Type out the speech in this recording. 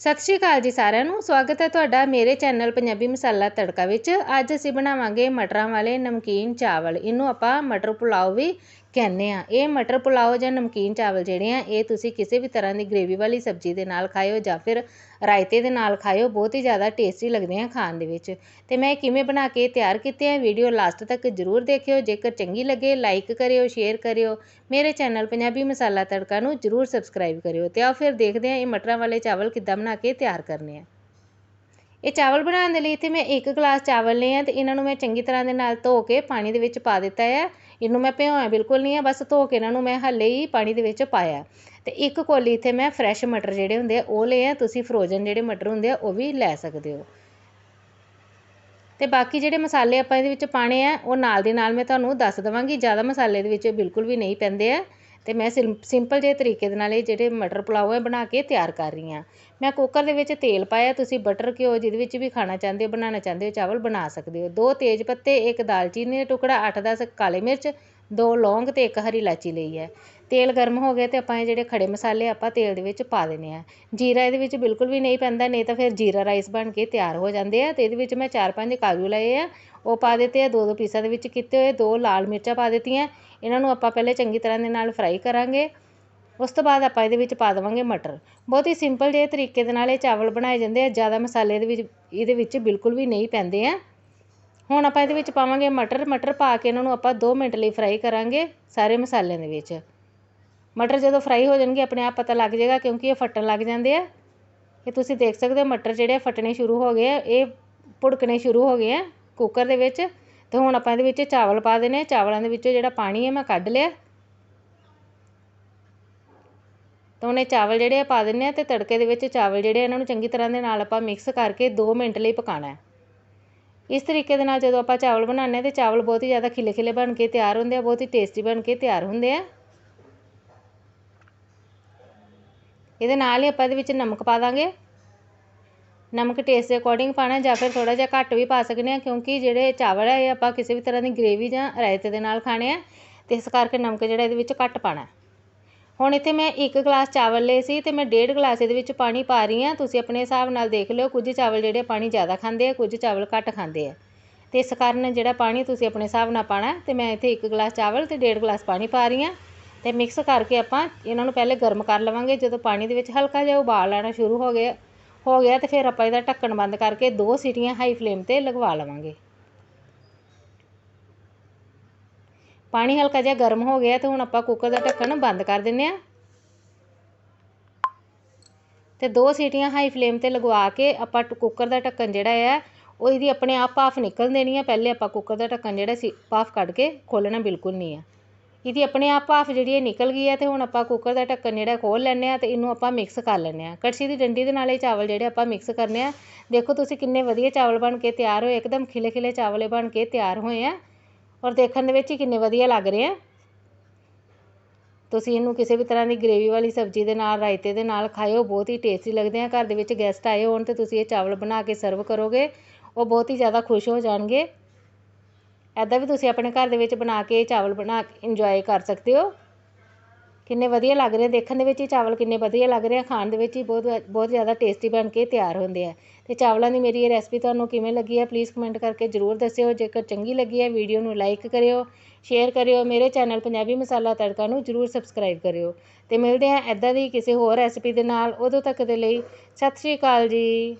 ਸਤਿ ਸ਼੍ਰੀ ਅਕਾਲ ਜੀ ਸਾਰਿਆਂ ਨੂੰ। ਸਵਾਗਤ ਹੈ ਤੁਹਾਡਾ ਮੇਰੇ ਚੈਨਲ ਪੰਜਾਬੀ ਮਸਾਲਾ ਤੜਕਾ ਵਿੱਚ। ਅੱਜ ਅਸੀਂ ਬਣਾਵਾਂਗੇ ਮਟਰਾਂ ਵਾਲੇ ਨਮਕੀਨ ਚਾਵਲ। ਇਹਨੂੰ ਆਪਾਂ ਮਟਰ ਪੁਲਾਓ ਵੀ ਕਹਿੰਦੇ ਹਾਂ ਇਹ ਮਟਰ ਪੁਲਾਓ ਜਾਂ ਨਮਕੀਨ ਚਾਵਲ ਜਿਹੜੇ ਆ, ਇਹ ਤੁਸੀਂ ਕਿਸੇ ਵੀ ਤਰ੍ਹਾਂ ਦੀ ਗ੍ਰੇਵੀ ਵਾਲੀ ਸਬਜ਼ੀ ਦੇ ਨਾਲ ਖਾਇਓ ਜਾਂ ਫਿਰ ਰਾਇਤੇ ਦੇ ਨਾਲ ਖਾਇਓ, ਬਹੁਤ ਹੀ ਜ਼ਿਆਦਾ ਟੇਸਟੀ ਲੱਗਦੇ ਆ ਖਾਣ ਦੇ ਵਿੱਚ। ਅਤੇ ਮੈਂ ਕਿਵੇਂ ਬਣਾ ਕੇ ਤਿਆਰ ਕੀਤੇ ਆ ਵੀਡੀਓ ਲਾਸਟ ਤੱਕ ਜ਼ਰੂਰ ਦੇਖਿਓ, ਜੇਕਰ ਚੰਗੀ ਲੱਗੇ ਲਾਈਕ ਕਰਿਓ ਸ਼ੇਅਰ ਕਰਿਓ। ਮੇਰੇ ਚੈਨਲ ਪੰਜਾਬੀ ਮਸਾਲਾ ਤੜਕਾ ਨੂੰ ਜ਼ਰੂਰ ਸਬਸਕ੍ਰਾਈਬ ਕਰਿਓ ਤੇ ਆਓ ਫਿਰ ਦੇਖਦੇ ਆ ਇਹ ਮਟਰਾਂ ਵਾਲੇ ਚਾਵਲ ਕਿੱਦਾਂ ਬਣਾ ਕੇ ਤਿਆਰ ਕਰਨੇ ਆ। ਇਹ ਚਾਵਲ ਬਣਾਉਣ ਦੇ ਲਈ ਇੱਥੇ ਮੈਂ ਇੱਕ ਗਲਾਸ ਚਾਵਲ ਲਏ ਆ ਤੇ ਇਹਨਾਂ ਨੂੰ ਮੈਂ ਚੰਗੀ ਤਰ੍ਹਾਂ ਦੇ ਨਾਲ ਧੋ ਕੇ ਪਾਣੀ ਦੇ ਵਿੱਚ ਪਾ ਦਿੱਤਾ ਹੈ ਇਹਨੂੰ ਮੈਂ ਭਿਓਇਆ ਬਿਲਕੁਲ ਨਹੀਂ ਹੈ ਬਸ ਧੋ ਕੇ ਇਹਨਾਂ ਨੂੰ ਮੈਂ ਹਾਲੇ ਹੀ ਪਾਣੀ ਦੇ ਵਿੱਚ ਪਾਇਆ। ਅਤੇ ਇੱਕ ਕੋਲੀ ਇੱਥੇ ਮੈਂ ਫਰੈਸ਼ ਮਟਰ ਜਿਹੜੇ ਹੁੰਦੇ ਆ, ਉਹ ਲਏ ਆ, ਤੁਸੀਂ ਫਰੋਜ਼ਨ ਜਿਹੜੇ ਮਟਰ ਹੁੰਦੇ ਆ, ਉਹ ਵੀ ਲੈ ਸਕਦੇ ਹੋ। ਅਤੇ ਬਾਕੀ ਜਿਹੜੇ ਮਸਾਲੇ ਆਪਾਂ ਇਹਦੇ ਵਿੱਚ ਪਾਣੇ ਆ, ਉਹ ਨਾਲ ਦੀ ਨਾਲ ਮੈਂ ਤੁਹਾਨੂੰ ਦੱਸ ਦੇਵਾਂਗੀ, ਜ਼ਿਆਦਾ ਮਸਾਲੇ ਦੇ ਵਿੱਚ ਬਿਲਕੁਲ ਵੀ ਨਹੀਂ ਪੈਂਦੇ ਆ। ਤੇ ਮੈਂ ਸਿੰਪਲ ਜਿਹੇ ਤਰੀਕੇ ਦੇ ਨਾਲ ਇਹ ਜਿਹੜੇ ਮਟਰ ਪੁਲਾਓ ਹੈ ਬਣਾ ਕੇ ਤਿਆਰ ਕਰ ਰਹੀ ਹਾਂ। ਮੈਂ ਕੁੱਕਰ ਦੇ ਵਿੱਚ ਤੇਲ ਪਾਇਆ, ਤੁਸੀਂ ਬਟਰ ਘਿਓ ਜਿਹਦੇ ਵਿੱਚ ਵੀ ਖਾਣਾ ਚਾਹੁੰਦੇ ਹੋ, ਬਣਾਉਣਾ ਚਾਹੁੰਦੇ ਹੋ, ਚਾਵਲ ਬਣਾ ਸਕਦੇ ਹੋ। ਦੋ ਤੇਜ਼ ਪੱਤੇ, ਇੱਕ ਦਾਲਚੀਨੀ ਦਾ ਟੁਕੜਾ 8-10 ਕਾਲੇ ਮਿਰਚ, ਦੋ ਲੌਂਗ ਤੇ ਇੱਕ ਹਰੀ ਇਲਾਚੀ ਲਈ ਹੈ। ਤੇਲ ਗਰਮ ਹੋ ਗਿਆ ਅਤੇ ਆਪਾਂ ਇਹ ਜਿਹੜੇ ਖੜ੍ਹੇ ਮਸਾਲੇ ਆਪਾਂ ਤੇਲ ਦੇ ਵਿੱਚ ਪਾ ਦੇਣੇ ਆ ਜੀਰਾ ਇਹਦੇ ਵਿੱਚ ਬਿਲਕੁਲ ਵੀ ਨਹੀਂ ਪੈਂਦਾ, ਨਹੀਂ ਤਾਂ ਫਿਰ ਜੀਰਾ ਰਾਈਸ ਬਣ ਕੇ ਤਿਆਰ ਹੋ ਜਾਂਦੇ ਆ ਅਤੇ ਇਹਦੇ ਵਿੱਚ ਮੈਂ 4-5 ਕਾਜੂ ਲਏ ਆ। ਉਹ ਪਾ ਦਿੱਤੇ ਆ, ਦੋ ਦੋ ਪੀਸਾਂ ਦੇ ਵਿੱਚ ਕੀਤੇ ਹੋਏ, ਦੋ ਲਾਲ ਮਿਰਚਾਂ ਪਾ ਦਿੱਤੀਆਂ। ਇਹਨਾਂ ਨੂੰ ਆਪਾਂ ਪਹਿਲੇ ਚੰਗੀ ਤਰ੍ਹਾਂ ਦੇ ਨਾਲ ਫਰਾਈ ਕਰਾਂਗੇ। ਉਸ ਤੋਂ ਬਾਅਦ ਆਪਾਂ ਇਹਦੇ ਵਿੱਚ ਪਾ ਦੇਵਾਂਗੇ ਮਟਰ। ਬਹੁਤ ਹੀ ਸਿੰਪਲ ਜਿਹੇ ਤਰੀਕੇ ਦੇ ਨਾਲ ਇਹ ਚਾਵਲ ਬਣਾਏ ਜਾਂਦੇ ਆ, ਜ਼ਿਆਦਾ ਮਸਾਲੇ ਦੇ ਵਿੱਚ, ਇਹਦੇ ਵਿੱਚ ਬਿਲਕੁਲ ਵੀ ਨਹੀਂ ਪੈਂਦੇ ਆ। ਹੁਣ ਆਪਾਂ ਇਹਦੇ ਵਿੱਚ ਪਾਵਾਂਗੇ ਮਟਰ। ਮਟਰ ਪਾ ਕੇ ਇਹਨਾਂ ਨੂੰ ਆਪਾਂ 2 ਮਿੰਟ ਲਈ ਫਰਾਈ ਕਰਾਂਗੇ ਸਾਰੇ ਮਸਾਲਿਆਂ ਦੇ ਵਿੱਚ। ਮਟਰ ਜਦੋਂ ਫਰਾਈ ਹੋ ਜਾਣਗੇ, ਆਪਣੇ ਆਪ ਪਤਾ ਲੱਗ ਜਾਏਗਾ ਕਿਉਂਕਿ ਇਹ ਫਟਣ ਲੱਗ ਜਾਂਦੇ ਆ। ਇਹ ਤੁਸੀਂ ਦੇਖ ਸਕਦੇ ਹੋ, ਮਟਰ ਜਿਹੜੇ ਆ ਫਟਣੇ ਸ਼ੁਰੂ ਹੋ ਗਏ ਆ, ਇਹ ਭੁੜਕਣੇ ਸ਼ੁਰੂ ਹੋ ਗਏ ਆ ਕੁੱਕਰ ਦੇ ਵਿੱਚ। ਤੇ ਹੁਣ ਆਪਾਂ ਇਹਦੇ ਵਿੱਚ ਚਾਵਲ ਪਾ ਦੇਣੇ ਚਾਵਲਾਂ ਦੇ ਵਿੱਚੋਂ ਜਿਹੜਾ ਪਾਣੀ ਹੈ ਮੈਂ ਕੱਢ ਲਿਆ। ਤਾਂ ਉਹਨੇ ਚਾਵਲ ਜਿਹੜੇ ਆ ਪਾ ਦਿੰਨੇ ਆ, ਤੇ ਤੜਕੇ ਦੇ ਵਿੱਚ ਚਾਵਲ ਜਿਹੜੇ ਇਹਨਾਂ ਨੂੰ ਚੰਗੀ ਤਰ੍ਹਾਂ ਦੇ ਨਾਲ ਆਪਾਂ ਮਿਕਸ ਕਰਕੇ 2 ਮਿੰਟ ਲਈ ਪਕਾਣਾ ਹੈ। ਇਸ ਤਰੀਕੇ ਦੇ ਨਾਲ ਜਦੋਂ ਆਪਾਂ ਚਾਵਲ ਬਣਾਉਂਦੇ ਤੇ ਚਾਵਲ ਬਹੁਤ ਹੀ ਜ਼ਿਆਦਾ ਖਿਲੇ ਖਿਲੇ ਬਣ ਕੇ ਤਿਆਰ ਹੁੰਦੇ ਆ, ਬਹੁਤ ਹੀ ਟੇਸਟੀ ਬਣ ਕੇ ਤਿਆਰ ਹੁੰਦੇ ਆ। ਇਹਦੇ ਨਾਲ ਹੀ ਆਪਾਂ ਇਹਦੇ ਵਿੱਚ ਨਮਕ ਪਾ ਦਾਂਗੇ। ਨਮਕ ਟੇਸਟ ਦੇ ਅਕੋਰਡਿੰਗ ਪਾਣਾ ਜਾਂ ਫਿਰ ਥੋੜ੍ਹਾ ਜਿਹਾ ਘੱਟ ਵੀ ਪਾ ਸਕਦੇ ਹਾਂ, ਕਿਉਂਕਿ ਜਿਹੜੇ ਚਾਵਲ ਹੈ ਇਹ ਆਪਾਂ ਕਿਸੇ ਵੀ ਤਰ੍ਹਾਂ ਦੀ ਗ੍ਰੇਵੀ ਜਾਂ ਰਾਇਤੇ ਦੇ ਨਾਲ ਖਾਣੇ ਆ ਅਤੇ ਇਸ ਕਰਕੇ ਨਮਕ ਜਿਹੜਾ ਇਹਦੇ ਵਿੱਚ ਘੱਟ ਪਾਣਾ। ਹੁਣ ਇੱਥੇ ਮੈਂ ਇੱਕ ਗਲਾਸ ਚਾਵਲ ਲਏ ਸੀ ਅਤੇ ਮੈਂ ਡੇਢ ਗਲਾਸ ਇਹਦੇ ਵਿੱਚ ਪਾਣੀ ਪਾ ਰਹੀ ਹਾਂ। ਤੁਸੀਂ ਆਪਣੇ ਹਿਸਾਬ ਨਾਲ ਦੇਖ ਲਿਓ, ਕੁਝ ਚਾਵਲ ਜਿਹੜੇ ਪਾਣੀ ਜ਼ਿਆਦਾ ਖਾਂਦੇ ਆ, ਕੁਝ ਚਾਵਲ ਘੱਟ ਖਾਂਦੇ ਆ। ਅਤੇ ਇਸ ਕਾਰਨ ਜਿਹੜਾ ਪਾਣੀ ਤੁਸੀਂ ਆਪਣੇ ਹਿਸਾਬ ਨਾਲ ਪਾਣਾ ਅਤੇ ਮੈਂ ਇੱਥੇ ਇੱਕ ਗਲਾਸ ਚਾਵਲ ਅਤੇ ਡੇਢ ਗਲਾਸ ਪਾਣੀ ਪਾ ਰਹੀ ਹਾਂ। ਅਤੇ ਮਿਕਸ ਕਰਕੇ ਆਪਾਂ ਇਹਨਾਂ ਨੂੰ ਪਹਿਲੇ ਗਰਮ ਕਰ ਲਵਾਂਗੇ। ਜਦੋਂ ਪਾਣੀ ਦੇ ਵਿੱਚ ਹਲਕਾ ਜਿਹਾ ਉਬਾਲ ਆਣਾ ਸ਼ੁਰੂ ਹੋ ਗਿਆ ਹੋ ਗਿਆ ਤਾਂ ਫਿਰ ਆਪਾਂ ਇਹਦਾ ਢੱਕਣ ਬੰਦ ਕਰਕੇ ਦੋ ਸੀਟੀਆਂ ਹਾਈ ਫਲੇਮ ਤੇ ਲਗਵਾ ਲਵਾਂਗੇ। ਪਾਣੀ ਹਲਕਾ ਜਿਹਾ ਗਰਮ ਹੋ ਗਿਆ ਤੇ ਹੁਣ ਆਪਾਂ ਕੁੱਕਰ ਦਾ ਢੱਕਣ ਬੰਦ ਕਰ ਦਿੰਨੇ ਆ ਤੇ ਦੋ ਸੀਟੀਆਂ ਹਾਈ ਫਲੇਮ ਤੇ ਲਗਵਾ ਕੇ ਆਪਾਂ ਕੁੱਕਰ ਦਾ ਢੱਕਣ ਜਿਹੜਾ ਹੈ ਉਹ ਇਹਦੀ ਆਪਣੇ ਆਪ ਭਾਫ ਨਿਕਲ ਦੇਣੀ ਹੈ ਪਹਿਲੇ ਆਪਾਂ ਕੁੱਕਰ ਦਾ ਢੱਕਣ ਜਿਹੜਾ ਸੀ ਭਾਫ ਕੱਢ ਕੇ ਖੋਲਣਾ ਬਿਲਕੁਲ ਨਹੀਂ ਹੈ ਇਹਦੀ ਆਪਣੇ ਆਪ ਭਾਫ ਜਿਹੜੀ ਹੈ ਨਿਕਲ ਗਈ ਹੈ ਅਤੇ ਹੁਣ ਆਪਾਂ ਕੁੱਕਰ ਦਾ ਢੱਕਣ ਜਿਹੜਾ ਖੋਲ੍ਹ ਲੈਂਦੇ ਹਾਂ ਅਤੇ ਇਹਨੂੰ ਆਪਾਂ ਮਿਕਸ ਕਰ ਲੈਂਦੇ ਹਾਂ ਕੜਛੀ ਦੀ ਡੰਡੀ ਦੇ ਨਾਲ ਇਹ ਚਾਵਲ ਜਿਹੜੇ ਆਪਾਂ ਮਿਕਸ ਕਰਨੇ ਆ। ਦੇਖੋ ਤੁਸੀਂ ਕਿੰਨੇ ਵਧੀਆ ਚਾਵਲ ਬਣ ਕੇ ਤਿਆਰ ਹੋਏ, ਇੱਕਦਮ ਖਿਲੇ ਖਿਲੇ ਚਾਵਲੇ ਬਣ ਕੇ ਤਿਆਰ ਹੋਏ ਆ ਔਰ ਦੇਖਣ ਦੇ ਵਿੱਚ ਹੀ ਕਿੰਨੇ ਵਧੀਆ ਲੱਗ ਰਹੇ ਆ। ਤੁਸੀਂ ਇਹਨੂੰ ਕਿਸੇ ਵੀ ਤਰ੍ਹਾਂ ਦੀ ਗ੍ਰੇਵੀ ਵਾਲੀ ਸਬਜ਼ੀ ਦੇ ਨਾਲ, ਰਾਇਤੇ ਦੇ ਨਾਲ ਖਾਇਓ, ਬਹੁਤ ਹੀ ਟੇਸਟੀ ਲੱਗਦੇ ਆ। ਘਰ ਦੇ ਵਿੱਚ ਗੈਸਟ ਆਏ ਹੋਣ ਤੇ ਤੁਸੀਂ ਇਹ ਚਾਵਲ ਬਣਾ ਕੇ ਸਰਵ ਕਰੋਗੇ, ਉਹ ਬਹੁਤ ਹੀ ਜ਼ਿਆਦਾ ਖੁਸ਼ ਹੋ ਜਾਣਗੇ। ਇੱਦਾਂ ਵੀ ਤੁਸੀਂ ਆਪਣੇ ਘਰ ਦੇ ਵਿੱਚ ਬਣਾ ਕੇ ਚਾਵਲ ਬਣਾ ਕੇ ਇੰਜੋਏ ਕਰ ਸਕਦੇ ਹੋ। ਕਿੰਨੇ ਵਧੀਆ ਲੱਗ ਰਹੇ ਦੇਖਣ ਦੇ ਵਿੱਚ ਹੀ ਚਾਵਲ ਕਿੰਨੇ ਵਧੀਆ ਲੱਗ ਰਹੇ ਆ। ਖਾਣ ਦੇ ਵਿੱਚ ਹੀ ਬਹੁਤ ਬਹੁਤ ਜ਼ਿਆਦਾ ਟੇਸਟੀ ਬਣ ਕੇ ਤਿਆਰ ਹੁੰਦੇ ਆ। ਅਤੇ ਚਾਵਲਾਂ ਦੀ ਮੇਰੀ ਇਹ ਰੈਸਪੀ ਤੁਹਾਨੂੰ ਕਿਵੇਂ ਲੱਗੀ ਹੈ ਪਲੀਜ਼ ਕਮੈਂਟ ਕਰਕੇ ਜ਼ਰੂਰ ਦੱਸਿਓ। ਜੇਕਰ ਚੰਗੀ ਲੱਗੀ ਹੈ ਵੀਡੀਓ ਨੂੰ ਲਾਈਕ ਕਰਿਓ ਸ਼ੇਅਰ ਕਰਿਓ, ਮੇਰੇ ਚੈਨਲ ਪੰਜਾਬੀ ਮਸਾਲਾ ਤੜਕਾ ਨੂੰ ਜ਼ਰੂਰ ਸਬਸਕ੍ਰਾਈਬ ਕਰਿਓ। ਅਤੇ ਮਿਲਦੇ ਆ ਇੱਦਾਂ ਦੀ ਕਿਸੇ ਹੋਰ ਰੈਸਪੀ ਦੇ ਨਾਲ। ਉਦੋਂ ਤੱਕ ਦੇ ਲਈ ਸਤਿ ਸ਼੍ਰੀ ਅਕਾਲ ਜੀ।